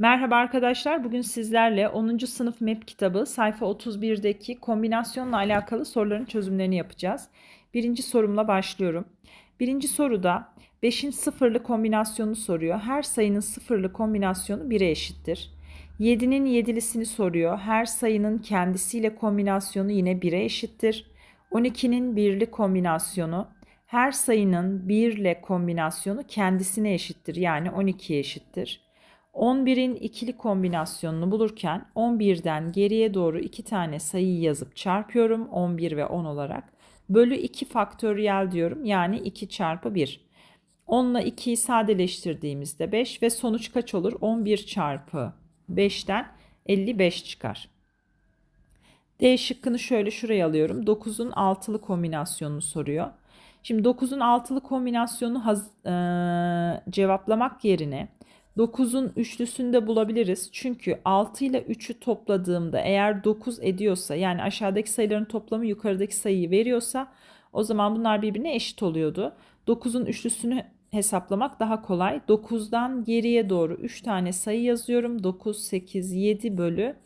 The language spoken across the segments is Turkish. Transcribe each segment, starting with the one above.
Merhaba arkadaşlar. Bugün sizlerle 10. sınıf MEP kitabı sayfa 31'deki kombinasyonla alakalı soruların çözümlerini yapacağız. Birinci sorumla başlıyorum. Birinci soruda 5'in sıfırlı kombinasyonunu soruyor. Her sayının sıfırlı kombinasyonu 1'e eşittir. 7'nin yedilisini soruyor. Her sayının kendisiyle kombinasyonu yine 1'e eşittir. 12'nin birli kombinasyonu her sayının 1 ile kombinasyonu kendisine eşittir. Yani 12'ye eşittir. 11'in ikili kombinasyonunu bulurken 11'den geriye doğru iki tane sayıyı yazıp çarpıyorum 11 ve 10 olarak. Bölü 2 faktöriyel diyorum yani 2 çarpı 1. 10 ile 2'yi sadeleştirdiğimizde 5 ve sonuç kaç olur? 11 çarpı 5'ten 55 çıkar. D şıkkını şöyle şuraya alıyorum. 9'un altılı kombinasyonunu soruyor. Şimdi 9'un altılı kombinasyonunu haz- e, cevaplamak yerine 9'un üçlüsünü de bulabiliriz. Çünkü 6 ile 3'ü topladığımda eğer 9 ediyorsa yani aşağıdaki sayıların toplamı yukarıdaki sayıyı veriyorsa o zaman bunlar birbirine eşit oluyordu. 9'un üçlüsünü hesaplamak daha kolay. 9'dan geriye doğru 3 tane sayı yazıyorum. 9, 8, 7 bölü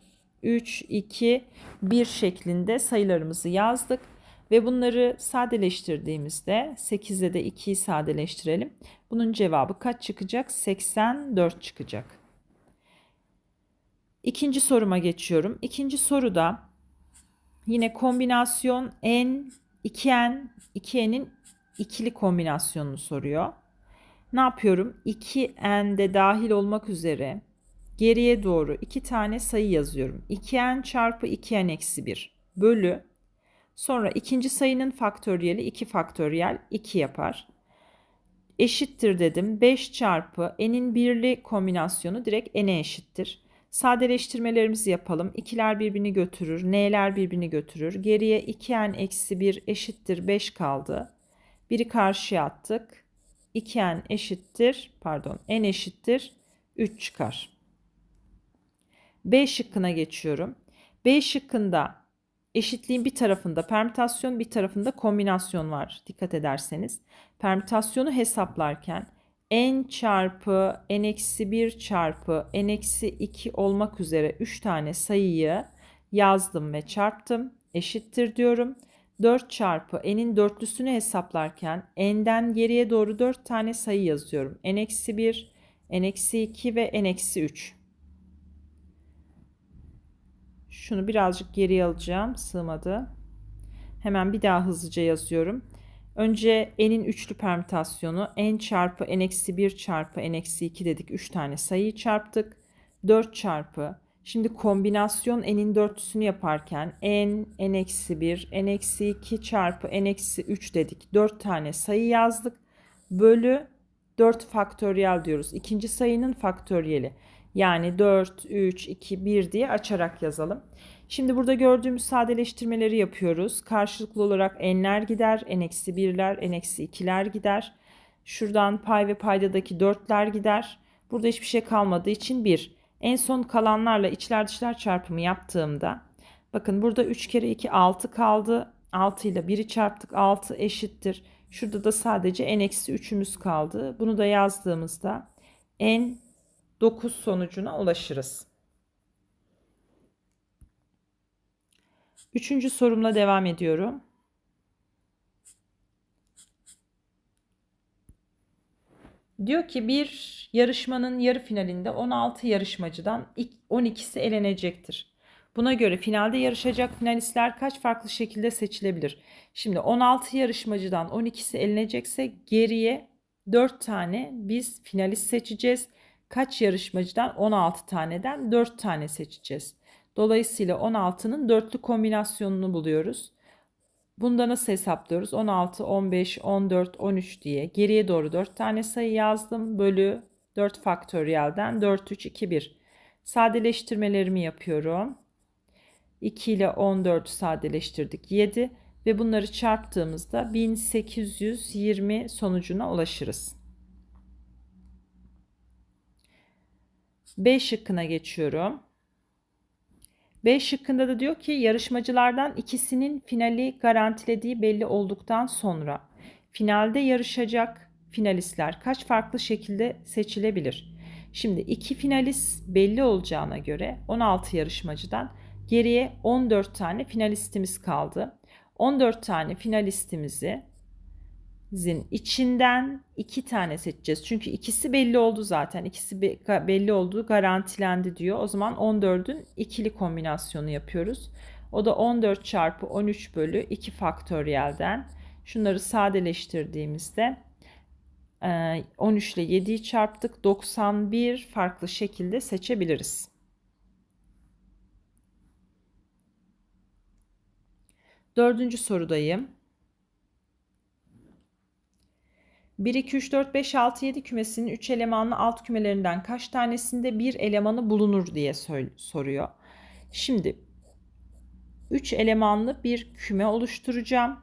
3, 2, 1 şeklinde sayılarımızı yazdık. Ve bunları sadeleştirdiğimizde 8'de de 2'yi sadeleştirelim. Bunun cevabı kaç çıkacak? 84 çıkacak. İkinci soruma geçiyorum. İkinci soruda yine kombinasyon n, 2n, 2n'in ikili kombinasyonunu soruyor. Ne yapıyorum? 2n'de dahil olmak üzere geriye doğru iki tane sayı yazıyorum. 2n çarpı 2n eksi 1 bölü Sonra ikinci sayının faktöriyeli 2 faktöriyel 2 yapar. Eşittir dedim. 5 çarpı n'in birli kombinasyonu direkt n'e eşittir. Sadeleştirmelerimizi yapalım. İkiler birbirini götürür. N'ler birbirini götürür. Geriye 2n eksi 1 eşittir 5 kaldı. Biri karşıya attık. 2n eşittir pardon n eşittir 3 çıkar. B şıkkına geçiyorum. B şıkkında eşitliğin bir tarafında permütasyon bir tarafında kombinasyon var dikkat ederseniz. Permütasyonu hesaplarken n çarpı n eksi 1 çarpı n eksi 2 olmak üzere 3 tane sayıyı yazdım ve çarptım. Eşittir diyorum. 4 çarpı n'in dörtlüsünü hesaplarken n'den geriye doğru 4 tane sayı yazıyorum. n eksi 1, n eksi 2 ve n eksi 3. Şunu birazcık geriye alacağım. Sığmadı. Hemen bir daha hızlıca yazıyorum. Önce n'in üçlü permütasyonu n çarpı n eksi 1 çarpı n eksi 2 dedik. 3 tane sayıyı çarptık. 4 çarpı. Şimdi kombinasyon n'in dörtlüsünü yaparken n, n eksi 1, n eksi 2 çarpı n eksi 3 dedik. 4 tane sayı yazdık. Bölü 4 faktöriyel diyoruz. İkinci sayının faktöriyeli. Yani 4, 3, 2, 1 diye açarak yazalım. Şimdi burada gördüğümüz sadeleştirmeleri yapıyoruz. Karşılıklı olarak n'ler gider, n-1'ler, n-2'ler gider. Şuradan pay ve paydadaki 4'ler gider. Burada hiçbir şey kalmadığı için 1. En son kalanlarla içler dışlar çarpımı yaptığımda bakın burada 3 kere 2 6 kaldı. 6 ile 1'i çarptık 6 eşittir. Şurada da sadece n-3'ümüz kaldı. Bunu da yazdığımızda n 9 sonucuna ulaşırız. Üçüncü sorumla devam ediyorum. Diyor ki bir yarışmanın yarı finalinde 16 yarışmacıdan 12'si elenecektir. Buna göre finalde yarışacak finalistler kaç farklı şekilde seçilebilir? Şimdi 16 yarışmacıdan 12'si elenecekse geriye 4 tane biz finalist seçeceğiz kaç yarışmacıdan 16 taneden 4 tane seçeceğiz. Dolayısıyla 16'nın dörtlü kombinasyonunu buluyoruz. Bunda nasıl hesaplıyoruz? 16, 15, 14, 13 diye geriye doğru 4 tane sayı yazdım. Bölü 4 faktöriyelden 4, 3, 2, 1. Sadeleştirmelerimi yapıyorum. 2 ile 14 sadeleştirdik 7 ve bunları çarptığımızda 1820 sonucuna ulaşırız. B şıkkına geçiyorum. B şıkkında da diyor ki yarışmacılardan ikisinin finali garantilediği belli olduktan sonra finalde yarışacak finalistler kaç farklı şekilde seçilebilir? Şimdi iki finalist belli olacağına göre 16 yarışmacıdan geriye 14 tane finalistimiz kaldı. 14 tane finalistimizin içinden iki tane seçeceğiz. Çünkü ikisi belli oldu zaten. İkisi belli olduğu garantilendi diyor. O zaman 14'ün ikili kombinasyonu yapıyoruz. O da 14 çarpı 13 bölü 2 faktöriyelden. Şunları sadeleştirdiğimizde 13 ile 7'yi çarptık. 91 farklı şekilde seçebiliriz. Dördüncü sorudayım. 1, 2, 3, 4, 5, 6, 7 kümesinin 3 elemanlı alt kümelerinden kaç tanesinde bir elemanı bulunur diye soruyor. Şimdi 3 elemanlı bir küme oluşturacağım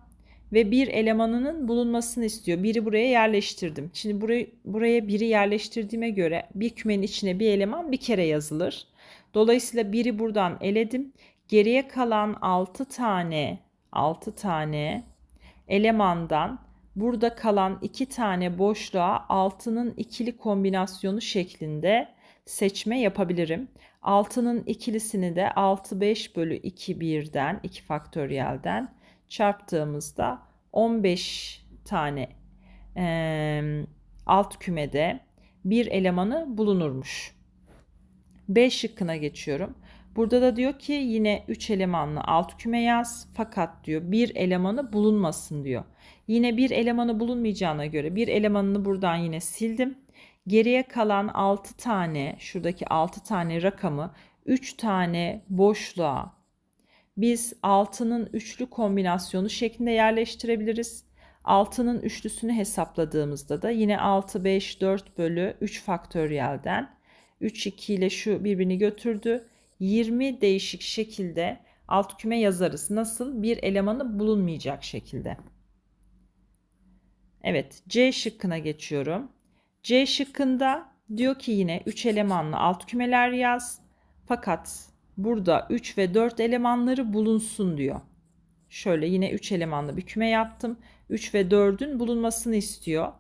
ve bir elemanının bulunmasını istiyor. Biri buraya yerleştirdim. Şimdi buraya, buraya biri yerleştirdiğime göre bir kümenin içine bir eleman bir kere yazılır. Dolayısıyla biri buradan eledim. Geriye kalan 6 tane 6 tane elemandan burada kalan 2 tane boşluğa 6'nın ikili kombinasyonu şeklinde seçme yapabilirim. 6'nın ikilisini de 6 5 bölü 2 birden 2 faktöriyelden çarptığımızda 15 tane e, alt kümede bir elemanı bulunurmuş. B şıkkına geçiyorum. Burada da diyor ki yine 3 elemanlı alt küme yaz fakat diyor bir elemanı bulunmasın diyor. Yine bir elemanı bulunmayacağına göre bir elemanını buradan yine sildim. Geriye kalan 6 tane şuradaki 6 tane rakamı 3 tane boşluğa biz 6'nın üçlü kombinasyonu şeklinde yerleştirebiliriz. 6'nın üçlüsünü hesapladığımızda da yine 6, 5, 4 bölü 3 faktöriyelden 3, 2 ile şu birbirini götürdü. 20 değişik şekilde alt küme yazarız. Nasıl? Bir elemanı bulunmayacak şekilde. Evet C şıkkına geçiyorum. C şıkkında diyor ki yine 3 elemanlı alt kümeler yaz. Fakat burada 3 ve 4 elemanları bulunsun diyor. Şöyle yine 3 elemanlı bir küme yaptım. 3 ve 4'ün bulunmasını istiyor.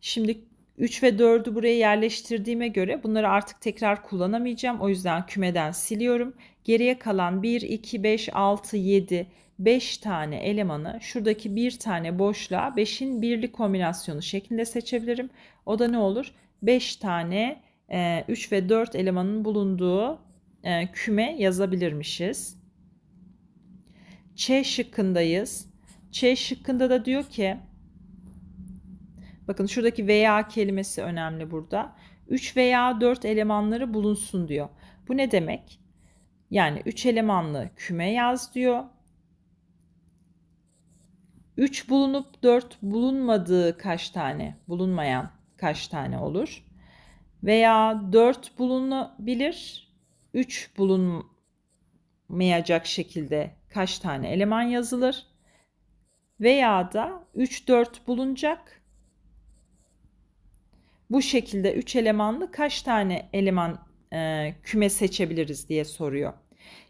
Şimdi 3 ve 4'ü buraya yerleştirdiğime göre bunları artık tekrar kullanamayacağım. O yüzden kümeden siliyorum. Geriye kalan 1, 2, 5, 6, 7, 5 tane elemanı şuradaki bir tane boşluğa 5'in birli kombinasyonu şeklinde seçebilirim. O da ne olur? 5 tane 3 ve 4 elemanın bulunduğu e, küme yazabilirmişiz. Ç şıkkındayız. Ç şıkkında da diyor ki bakın şuradaki veya kelimesi önemli burada. 3 veya 4 elemanları bulunsun diyor. Bu ne demek? Yani 3 elemanlı küme yaz diyor. 3 bulunup 4 bulunmadığı kaç tane? Bulunmayan kaç tane olur? Veya 4 bulunabilir 3 bulunmayacak şekilde kaç tane eleman yazılır? Veya da 3 4 bulunacak. Bu şekilde 3 elemanlı kaç tane eleman e, küme seçebiliriz diye soruyor.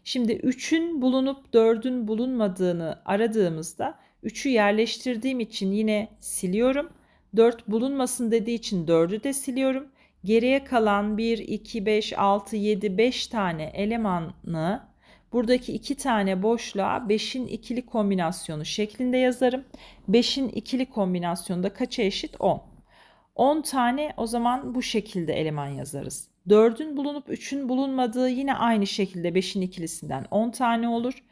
Şimdi 3'ün bulunup 4'ün bulunmadığını aradığımızda 3'ü yerleştirdiğim için yine siliyorum. 4 bulunmasın dediği için 4'ü de siliyorum. Geriye kalan 1, 2, 5, 6, 7, 5 tane elemanı buradaki 2 tane boşluğa 5'in ikili kombinasyonu şeklinde yazarım. 5'in ikili kombinasyonu da kaça eşit? 10. 10 tane o zaman bu şekilde eleman yazarız. 4'ün bulunup 3'ün bulunmadığı yine aynı şekilde 5'in ikilisinden 10 tane olur.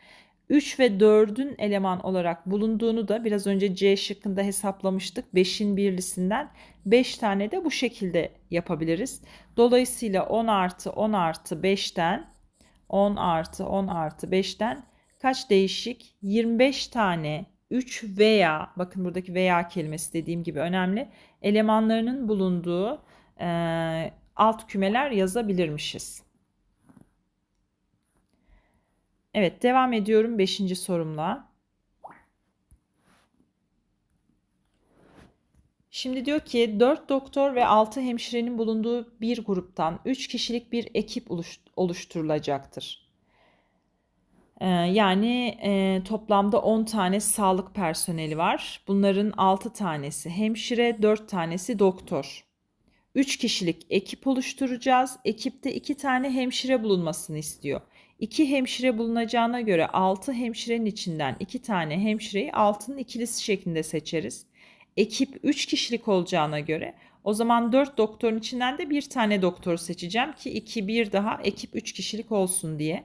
3 ve 4'ün eleman olarak bulunduğunu da biraz önce C şıkkında hesaplamıştık. 5'in birlisinden 5 tane de bu şekilde yapabiliriz. Dolayısıyla 10 artı 10 artı 5'ten 10 artı 10 artı 5'ten kaç değişik? 25 tane 3 veya bakın buradaki veya kelimesi dediğim gibi önemli elemanlarının bulunduğu e, alt kümeler yazabilirmişiz. Evet devam ediyorum 5. sorumla. Şimdi diyor ki 4 doktor ve 6 hemşirenin bulunduğu bir gruptan 3 kişilik bir ekip oluşturulacaktır. Ee, yani e, toplamda 10 tane sağlık personeli var. Bunların 6 tanesi hemşire, 4 tanesi doktor. 3 kişilik ekip oluşturacağız. Ekipte 2 tane hemşire bulunmasını istiyor. 2 hemşire bulunacağına göre 6 hemşirenin içinden 2 tane hemşireyi 6'nın ikilisi şeklinde seçeriz. Ekip 3 kişilik olacağına göre o zaman 4 doktorun içinden de bir tane doktoru seçeceğim ki 2 bir daha ekip 3 kişilik olsun diye.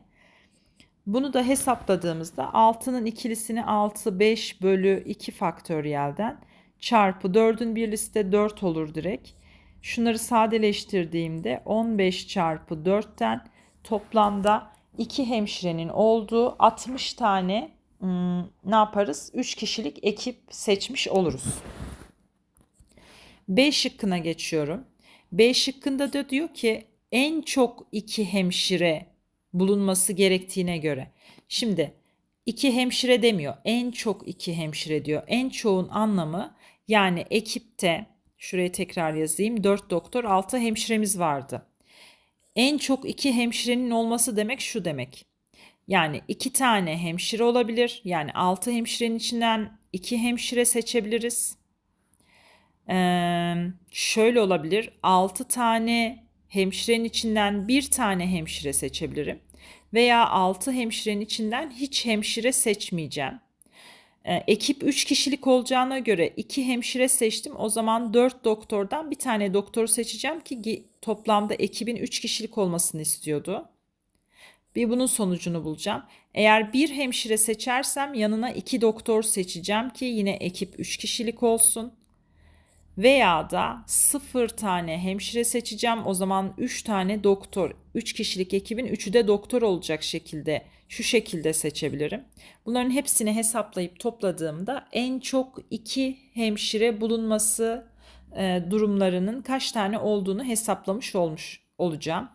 Bunu da hesapladığımızda 6'nın ikilisini 6 5 bölü 2 faktöriyelden çarpı 4'ün birlisi de 4 olur direkt. Şunları sadeleştirdiğimde 15 çarpı 4'ten toplamda 2 hemşirenin olduğu 60 tane hmm, ne yaparız? 3 kişilik ekip seçmiş oluruz. B şıkkına geçiyorum. B şıkkında da diyor ki en çok 2 hemşire bulunması gerektiğine göre. Şimdi iki hemşire demiyor. En çok iki hemşire diyor. En çoğun anlamı yani ekipte şuraya tekrar yazayım. 4 doktor 6 hemşiremiz vardı. En çok iki hemşirenin olması demek şu demek. Yani iki tane hemşire olabilir. Yani altı hemşirenin içinden iki hemşire seçebiliriz. Ee, şöyle olabilir. Altı tane hemşirenin içinden bir tane hemşire seçebilirim. Veya altı hemşirenin içinden hiç hemşire seçmeyeceğim. Ee, ekip 3 kişilik olacağına göre 2 hemşire seçtim. O zaman 4 doktordan bir tane doktoru seçeceğim ki toplamda ekibin 3 kişilik olmasını istiyordu. Bir bunun sonucunu bulacağım. Eğer bir hemşire seçersem yanına 2 doktor seçeceğim ki yine ekip 3 kişilik olsun. Veya da 0 tane hemşire seçeceğim. O zaman 3 tane doktor, 3 kişilik ekibin 3'ü de doktor olacak şekilde şu şekilde seçebilirim. Bunların hepsini hesaplayıp topladığımda en çok 2 hemşire bulunması e, durumlarının kaç tane olduğunu hesaplamış olmuş olacağım.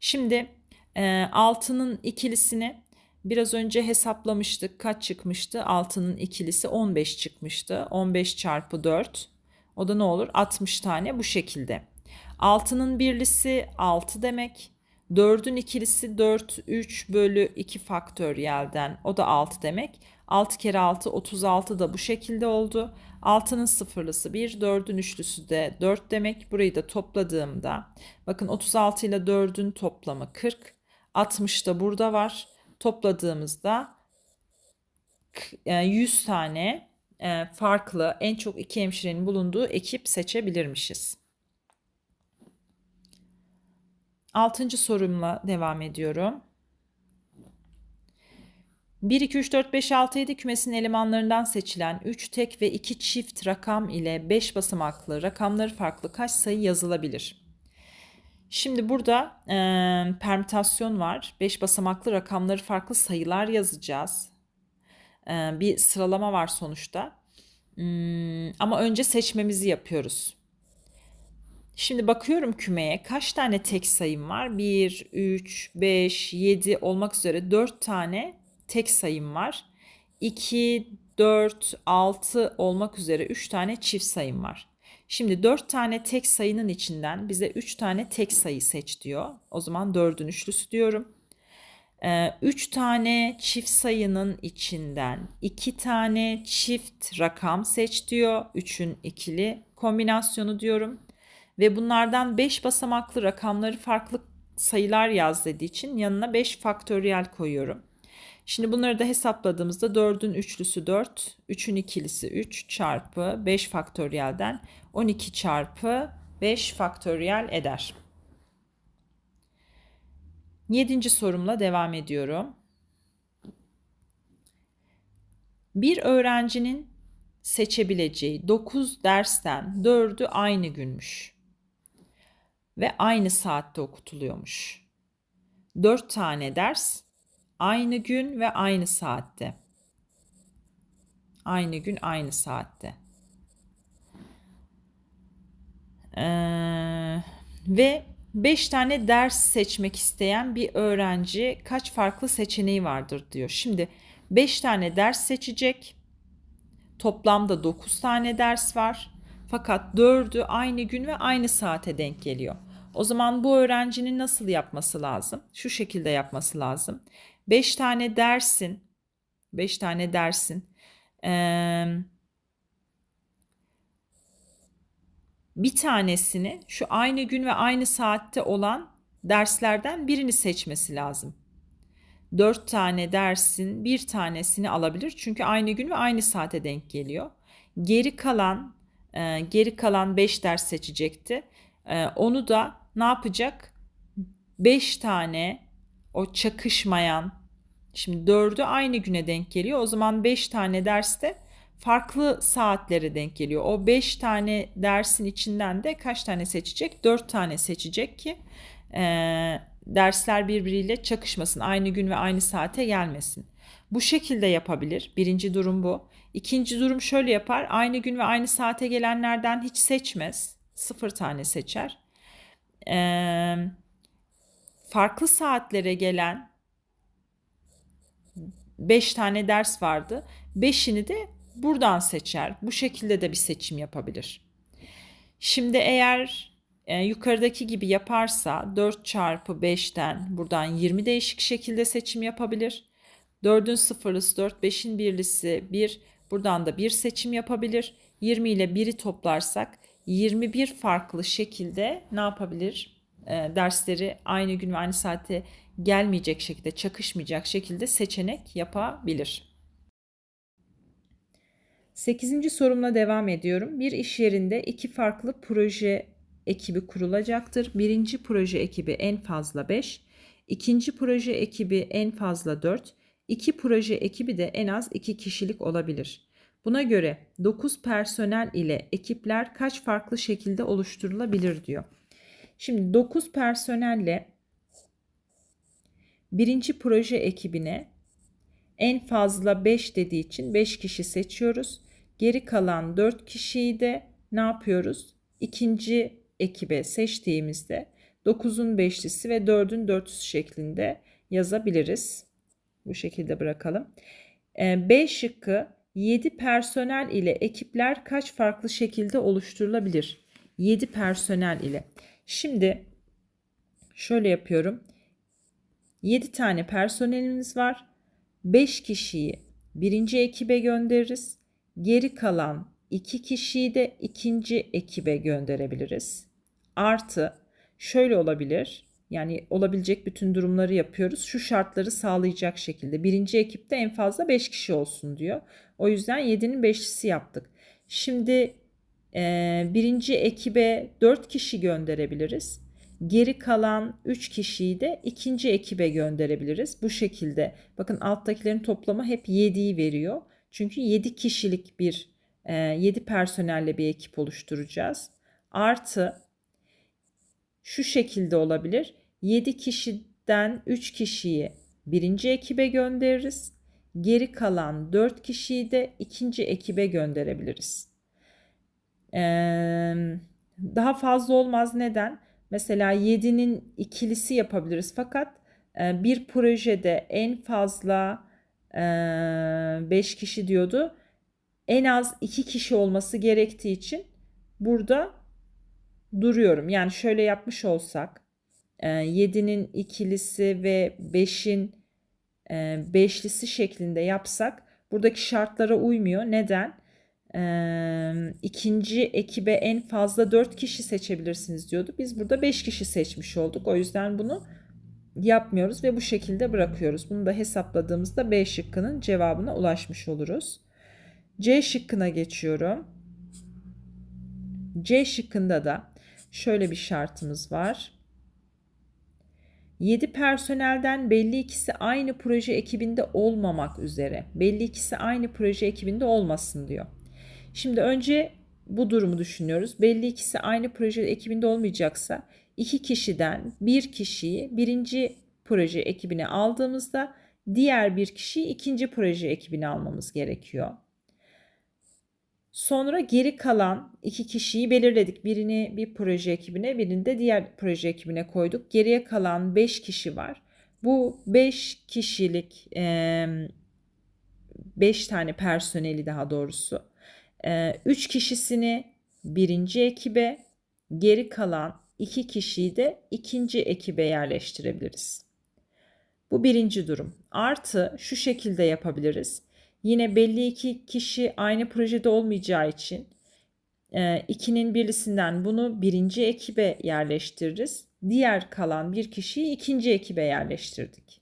Şimdi e, 6'nın ikilisini biraz önce hesaplamıştık. Kaç çıkmıştı? 6'nın ikilisi 15 çıkmıştı. 15 çarpı 4 o da ne olur? 60 tane bu şekilde. 6'nın birlisi 6 demek. 4'ün ikilisi 4, 3 bölü 2 faktöriyelden o da 6 demek. 6 kere 6 36 da bu şekilde oldu. 6'nın sıfırlısı 1, 4'ün üçlüsü de 4 demek. Burayı da topladığımda bakın 36 ile 4'ün toplamı 40. 60 da burada var. Topladığımızda 100 e, tane e, farklı en çok iki hemşirenin bulunduğu ekip seçebilirmişiz. Altıncı sorumla devam ediyorum. 1, 2, 3, 4, 5, 6, 7 kümesin elemanlarından seçilen 3 tek ve 2 çift rakam ile 5 basamaklı rakamları farklı kaç sayı yazılabilir? Şimdi burada e, permütasyon var. 5 basamaklı rakamları farklı sayılar yazacağız. E, bir sıralama var sonuçta. Hmm, ama önce seçmemizi yapıyoruz. Şimdi bakıyorum kümeye kaç tane tek sayım var? 1, 3, 5, 7 olmak üzere 4 tane tek sayım var. 2, 4, 6 olmak üzere 3 tane çift sayım var. Şimdi 4 tane tek sayının içinden bize 3 tane tek sayı seç diyor. O zaman 4'ün üçlüsü diyorum. 3 ee, tane çift sayının içinden 2 tane çift rakam seç diyor. 3'ün ikili kombinasyonu diyorum. Ve bunlardan 5 basamaklı rakamları farklı sayılar yaz dediği için yanına 5 faktöriyel koyuyorum. Şimdi bunları da hesapladığımızda 4'ün üçlüsü 4, 3'ün ikilisi 3 çarpı 5 faktöriyelden 12 çarpı 5 faktöriyel eder. Yedinci sorumla devam ediyorum. Bir öğrencinin seçebileceği 9 dersten 4'ü aynı günmüş ve aynı saatte okutuluyormuş. 4 tane ders aynı gün ve aynı saatte. Aynı gün aynı saatte. Ee, ve 5 tane ders seçmek isteyen bir öğrenci kaç farklı seçeneği vardır diyor. Şimdi 5 tane ders seçecek. Toplamda 9 tane ders var. Fakat 4'ü aynı gün ve aynı saate denk geliyor. O zaman bu öğrencinin nasıl yapması lazım? Şu şekilde yapması lazım. 5 tane dersin 5 tane dersin bir tanesini şu aynı gün ve aynı saatte olan derslerden birini seçmesi lazım. Dört tane dersin bir tanesini alabilir çünkü aynı gün ve aynı saate denk geliyor. Geri kalan geri kalan 5 ders seçecekti. Onu da ne yapacak? 5 tane o çakışmayan şimdi 4'ü aynı güne denk geliyor. O zaman 5 tane derste farklı saatlere denk geliyor. O 5 tane dersin içinden de kaç tane seçecek? 4 tane seçecek ki e, dersler birbiriyle çakışmasın. Aynı gün ve aynı saate gelmesin. Bu şekilde yapabilir. Birinci durum bu. İkinci durum şöyle yapar. Aynı gün ve aynı saate gelenlerden hiç seçmez. Sıfır tane seçer. Ee, farklı saatlere gelen 5 tane ders vardı. 5'ini de buradan seçer. Bu şekilde de bir seçim yapabilir. Şimdi eğer e, yukarıdaki gibi yaparsa 4 çarpı 5'ten buradan 20 değişik şekilde seçim yapabilir. 4'ün sıfırlısı 4, 5'in birlisi 1. Buradan da bir seçim yapabilir. 20 ile 1'i toplarsak 21 farklı şekilde ne yapabilir? E, dersleri aynı gün ve aynı saate gelmeyecek şekilde, çakışmayacak şekilde seçenek yapabilir. 8. sorumla devam ediyorum. Bir iş yerinde iki farklı proje ekibi kurulacaktır. Birinci proje ekibi en fazla 5, ikinci proje ekibi en fazla 4, iki proje ekibi de en az 2 kişilik olabilir. Buna göre 9 personel ile ekipler kaç farklı şekilde oluşturulabilir diyor. Şimdi 9 personelle birinci proje ekibine en fazla 5 dediği için 5 kişi seçiyoruz. Geri kalan 4 kişiyi de ne yapıyoruz? İkinci ekibe seçtiğimizde 9'un 5'lisi ve 4'ün 4'lüsü şeklinde yazabiliriz. Bu şekilde bırakalım. Ee, B şıkkı 7 personel ile ekipler kaç farklı şekilde oluşturulabilir? 7 personel ile. Şimdi şöyle yapıyorum. 7 tane personelimiz var. 5 kişiyi birinci ekibe göndeririz. Geri kalan 2 kişiyi de ikinci ekibe gönderebiliriz. Artı şöyle olabilir. Yani olabilecek bütün durumları yapıyoruz. Şu şartları sağlayacak şekilde. Birinci ekipte en fazla 5 kişi olsun diyor. O yüzden 7'nin 5'lisi yaptık. Şimdi e, birinci ekibe 4 kişi gönderebiliriz. Geri kalan 3 kişiyi de ikinci ekibe gönderebiliriz. Bu şekilde bakın alttakilerin toplamı hep 7'yi veriyor. Çünkü 7 kişilik bir 7 personelle bir ekip oluşturacağız. Artı şu şekilde olabilir. 7 kişiden 3 kişiyi birinci ekibe göndeririz. Geri kalan 4 kişiyi de ikinci ekibe gönderebiliriz. Ee, daha fazla olmaz. Neden? Mesela 7'nin ikilisi yapabiliriz. Fakat e, bir projede en fazla 5 e, kişi diyordu. En az 2 kişi olması gerektiği için burada duruyorum. Yani şöyle yapmış olsak 7'nin e, ikilisi ve 5'in e, beşlisi şeklinde yapsak buradaki şartlara uymuyor. Neden? E, ikinci ekibe en fazla 4 kişi seçebilirsiniz diyordu. Biz burada 5 kişi seçmiş olduk. O yüzden bunu yapmıyoruz ve bu şekilde bırakıyoruz. Bunu da hesapladığımızda B şıkkının cevabına ulaşmış oluruz. C şıkkına geçiyorum. C şıkkında da şöyle bir şartımız var. 7 personelden belli ikisi aynı proje ekibinde olmamak üzere. Belli ikisi aynı proje ekibinde olmasın diyor. Şimdi önce bu durumu düşünüyoruz. Belli ikisi aynı proje ekibinde olmayacaksa iki kişiden bir kişiyi birinci proje ekibine aldığımızda diğer bir kişiyi ikinci proje ekibine almamız gerekiyor. Sonra geri kalan iki kişiyi belirledik. Birini bir proje ekibine, birini de diğer proje ekibine koyduk. Geriye kalan beş kişi var. Bu beş kişilik beş tane personeli daha doğrusu. Üç kişisini birinci ekibe, geri kalan iki kişiyi de ikinci ekibe yerleştirebiliriz. Bu birinci durum. Artı şu şekilde yapabiliriz. Yine belli iki kişi aynı projede olmayacağı için 2'nin birlisinden bunu birinci ekibe yerleştiririz. Diğer kalan bir kişiyi ikinci ekibe yerleştirdik.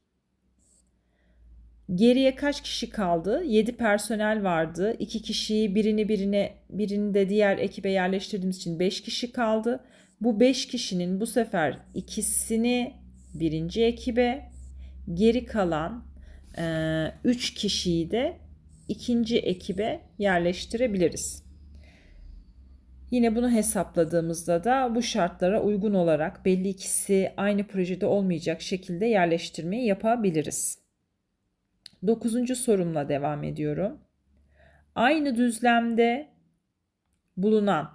Geriye kaç kişi kaldı? 7 personel vardı. 2 kişiyi birini birine birini de diğer ekibe yerleştirdiğimiz için 5 kişi kaldı. Bu 5 kişinin bu sefer ikisini birinci ekibe, geri kalan 3 e, kişiyi de ikinci ekibe yerleştirebiliriz. Yine bunu hesapladığımızda da bu şartlara uygun olarak belli ikisi aynı projede olmayacak şekilde yerleştirmeyi yapabiliriz. Dokuzuncu sorumla devam ediyorum. Aynı düzlemde bulunan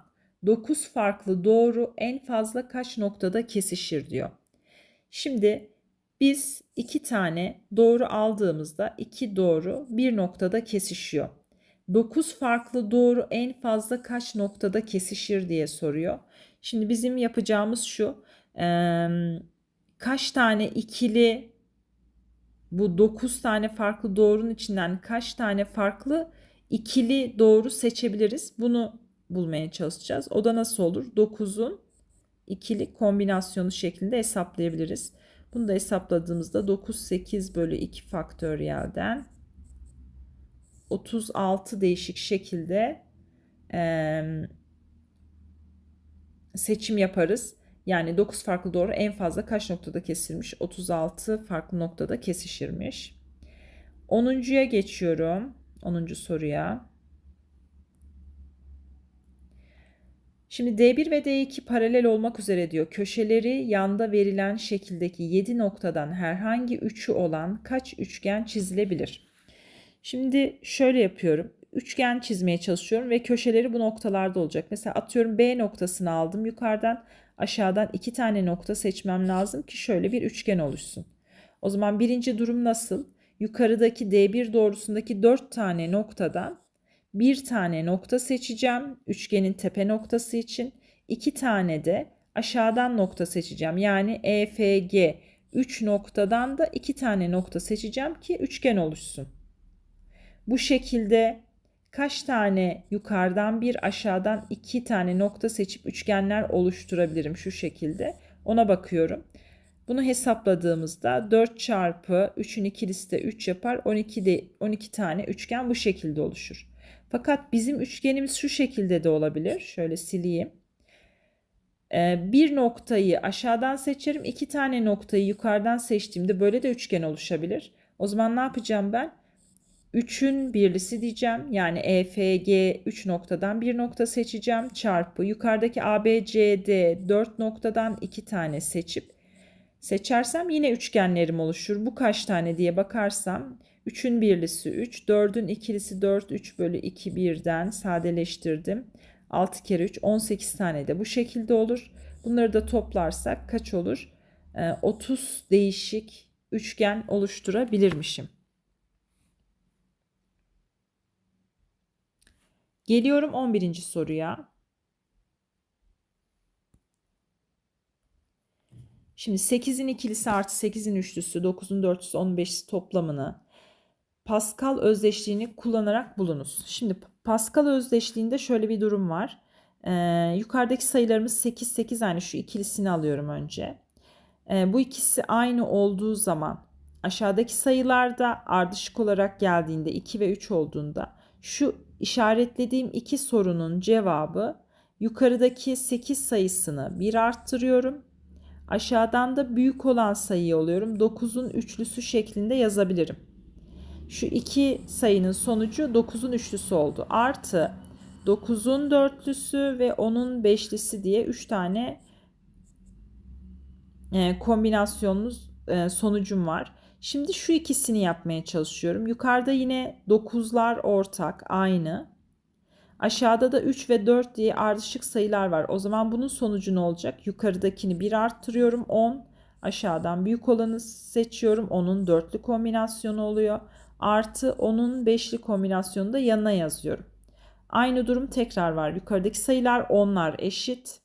9 farklı doğru en fazla kaç noktada kesişir diyor. Şimdi biz iki tane doğru aldığımızda iki doğru bir noktada kesişiyor. 9 farklı doğru en fazla kaç noktada kesişir diye soruyor. Şimdi bizim yapacağımız şu. Kaç tane ikili bu 9 tane farklı doğrunun içinden kaç tane farklı ikili doğru seçebiliriz? Bunu bulmaya çalışacağız. O da nasıl olur? 9'un ikili kombinasyonu şeklinde hesaplayabiliriz. Bunu da hesapladığımızda 9 8 bölü 2 faktöriyelden 36 değişik şekilde e, seçim yaparız. Yani 9 farklı doğru en fazla kaç noktada kesilmiş? 36 farklı noktada kesişirmiş. 10.ya geçiyorum. 10. soruya. Şimdi D1 ve D2 paralel olmak üzere diyor. Köşeleri yanda verilen şekildeki 7 noktadan herhangi 3'ü olan kaç üçgen çizilebilir? Şimdi şöyle yapıyorum. Üçgen çizmeye çalışıyorum ve köşeleri bu noktalarda olacak. Mesela atıyorum B noktasını aldım. Yukarıdan aşağıdan iki tane nokta seçmem lazım ki şöyle bir üçgen oluşsun. O zaman birinci durum nasıl? Yukarıdaki D1 doğrusundaki 4 tane noktadan bir tane nokta seçeceğim üçgenin tepe noktası için. iki tane de aşağıdan nokta seçeceğim. Yani EFG 3 noktadan da iki tane nokta seçeceğim ki üçgen oluşsun. Bu şekilde kaç tane yukarıdan bir aşağıdan iki tane nokta seçip üçgenler oluşturabilirim şu şekilde. Ona bakıyorum. Bunu hesapladığımızda 4 çarpı 3'ün ikilisi de 3 yapar. 12 de 12 tane üçgen bu şekilde oluşur. Fakat bizim üçgenimiz şu şekilde de olabilir. Şöyle sileyim. Ee, bir noktayı aşağıdan seçerim. iki tane noktayı yukarıdan seçtiğimde böyle de üçgen oluşabilir. O zaman ne yapacağım ben? 3'ün birlisi diyeceğim. Yani EFG 3 noktadan bir nokta seçeceğim. Çarpı yukarıdaki ABCD 4 noktadan 2 tane seçip seçersem yine üçgenlerim oluşur. Bu kaç tane diye bakarsam 3'ün birlisi 3, 4'ün ikilisi 4, 3 bölü 2 birden sadeleştirdim. 6 kere 3, 18 tane de bu şekilde olur. Bunları da toplarsak kaç olur? 30 ee, değişik üçgen oluşturabilirmişim. Geliyorum 11. soruya. Şimdi 8'in ikilisi artı 8'in üçlüsü 9'un dörtlüsü 15'si toplamını Pascal özdeşliğini kullanarak bulunuz. Şimdi Pascal özdeşliğinde şöyle bir durum var. Ee, yukarıdaki sayılarımız 8 8 yani şu ikilisini alıyorum önce. Ee, bu ikisi aynı olduğu zaman aşağıdaki sayılarda ardışık olarak geldiğinde 2 ve 3 olduğunda şu işaretlediğim iki sorunun cevabı yukarıdaki 8 sayısını 1 arttırıyorum. Aşağıdan da büyük olan sayıyı alıyorum. 9'un üçlüsü şeklinde yazabilirim. Şu iki sayının sonucu 9'un üçlüsü oldu. Artı 9'un dörtlüsü ve 10'un beşlisi diye 3 tane e, kombinasyonumuz e, sonucum var. Şimdi şu ikisini yapmaya çalışıyorum. Yukarıda yine 9'lar ortak aynı. Aşağıda da 3 ve 4 diye ardışık sayılar var. O zaman bunun sonucu ne olacak? Yukarıdakini 1 arttırıyorum 10. Aşağıdan büyük olanı seçiyorum. Onun dörtlü kombinasyonu oluyor. Artı onun beşli kombinasyonu da yanına yazıyorum. Aynı durum tekrar var. Yukarıdaki sayılar onlar eşit.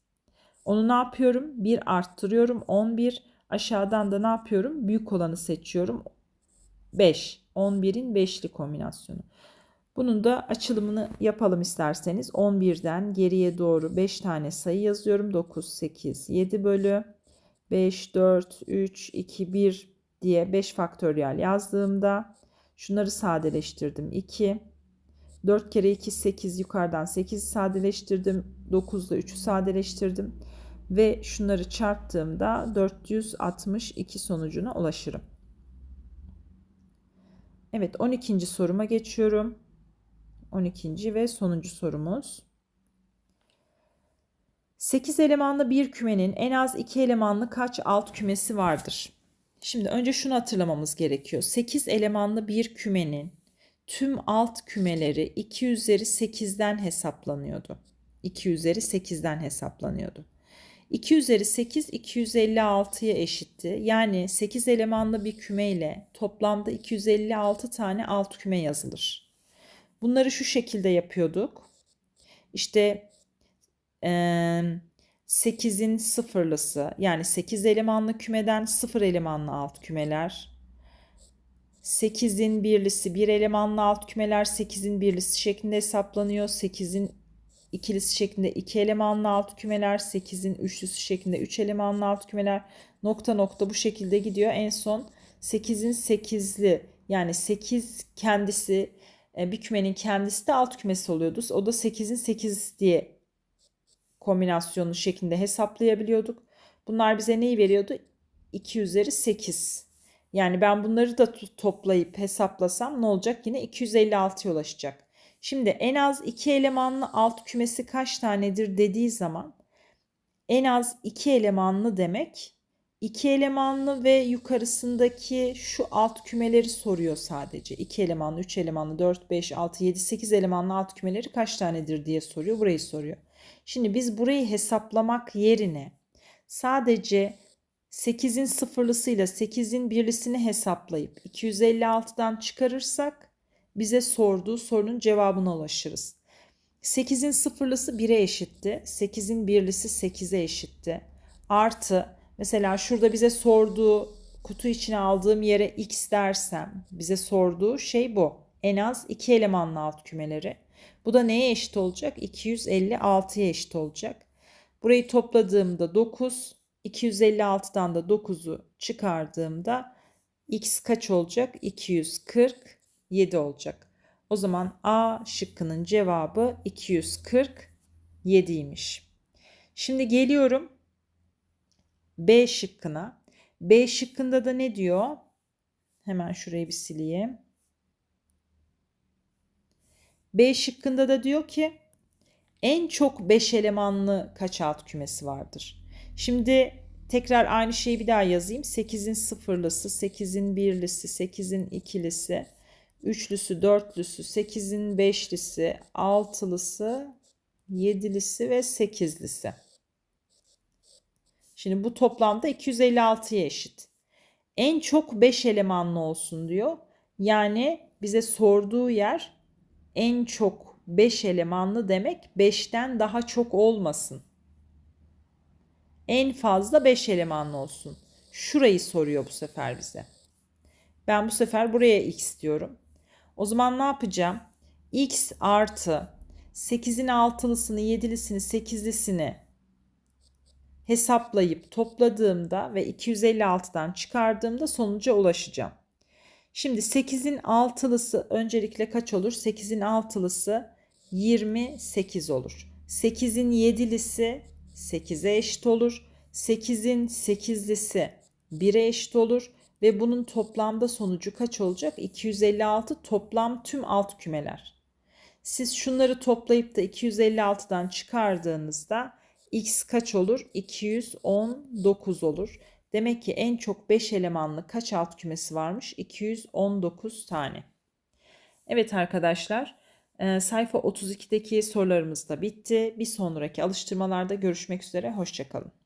Onu ne yapıyorum? 1 arttırıyorum 11. Aşağıdan da ne yapıyorum? Büyük olanı seçiyorum. 5. 11'in 5'li kombinasyonu. Bunun da açılımını yapalım isterseniz. 11'den geriye doğru 5 tane sayı yazıyorum. 9, 8, 7 bölü 5, 4, 3, 2, 1 diye 5 faktöriyel yazdığımda şunları sadeleştirdim. 2, 4 kere 2 8 yukarıdan 8 sadeleştirdim. 9 ile 3'ü sadeleştirdim. Ve şunları çarptığımda 462 sonucuna ulaşırım. Evet 12. soruma geçiyorum. 12. ve sonuncu sorumuz. 8 elemanlı bir kümenin en az 2 elemanlı kaç alt kümesi vardır? Şimdi önce şunu hatırlamamız gerekiyor. 8 elemanlı bir kümenin tüm alt kümeleri 2 üzeri 8'den hesaplanıyordu. 2 üzeri 8'den hesaplanıyordu. 2 üzeri 8 256'ya eşitti. Yani 8 elemanlı bir küme ile toplamda 256 tane alt küme yazılır. Bunları şu şekilde yapıyorduk. İşte 8'in sıfırlısı yani 8 elemanlı kümeden 0 elemanlı alt kümeler. 8'in birlisi 1 elemanlı alt kümeler 8'in birlisi şeklinde hesaplanıyor. 8'in ikilisi şeklinde 2 elemanlı alt kümeler, 8'in üçlüsü şeklinde 3 elemanlı alt kümeler nokta nokta bu şekilde gidiyor. En son 8'in 8'li yani 8 kendisi e, bir kümenin kendisi de alt kümesi oluyordu. O da 8'in 8 diye kombinasyonu şeklinde hesaplayabiliyorduk. Bunlar bize neyi veriyordu? 2 üzeri 8. Yani ben bunları da toplayıp hesaplasam ne olacak? Yine 256'ya ulaşacak. Şimdi en az 2 elemanlı alt kümesi kaç tanedir dediği zaman en az 2 elemanlı demek 2 elemanlı ve yukarısındaki şu alt kümeleri soruyor sadece. 2 elemanlı, 3 elemanlı, 4, 5, 6, 7, 8 elemanlı alt kümeleri kaç tanedir diye soruyor. Burayı soruyor. Şimdi biz burayı hesaplamak yerine sadece 8'in sıfırlısıyla 8'in birlisini hesaplayıp 256'dan çıkarırsak bize sorduğu sorunun cevabına ulaşırız. 8'in sıfırlısı 1'e eşitti. 8'in birlisi 8'e eşitti. Artı mesela şurada bize sorduğu kutu içine aldığım yere x dersem bize sorduğu şey bu. En az 2 elemanlı alt kümeleri. Bu da neye eşit olacak? 256'ya eşit olacak. Burayı topladığımda 9, 256'dan da 9'u çıkardığımda x kaç olacak? 247 olacak. O zaman A şıkkının cevabı 247'ymiş. Şimdi geliyorum B şıkkına. B şıkkında da ne diyor? Hemen şurayı bir sileyim. B şıkkında da diyor ki en çok 5 elemanlı kaç alt kümesi vardır? Şimdi tekrar aynı şeyi bir daha yazayım. 8'in sıfırlısı, 8'in birlisi, 8'in ikilisi, üçlüsü, dörtlüsü, 8'in beşlisi, altılısı, yedilisi ve sekizlisi. Şimdi bu toplamda 256'ya eşit. En çok 5 elemanlı olsun diyor. Yani bize sorduğu yer en çok 5 elemanlı demek 5'ten daha çok olmasın. En fazla 5 elemanlı olsun. Şurayı soruyor bu sefer bize. Ben bu sefer buraya x diyorum. O zaman ne yapacağım? x artı 8'in altılısını, 7'lisini, 8'lisini hesaplayıp topladığımda ve 256'dan çıkardığımda sonuca ulaşacağım. Şimdi 8'in altılısı öncelikle kaç olur? 8'in altılısı 28 olur. 8'in yedilisi 8'e eşit olur. 8'in 8'lisi 1'e eşit olur ve bunun toplamda sonucu kaç olacak? 256 toplam tüm alt kümeler. Siz şunları toplayıp da 256'dan çıkardığınızda x kaç olur? 219 olur. Demek ki en çok 5 elemanlı kaç alt kümesi varmış? 219 tane. Evet arkadaşlar e, sayfa 32'deki sorularımız da bitti. Bir sonraki alıştırmalarda görüşmek üzere. Hoşçakalın.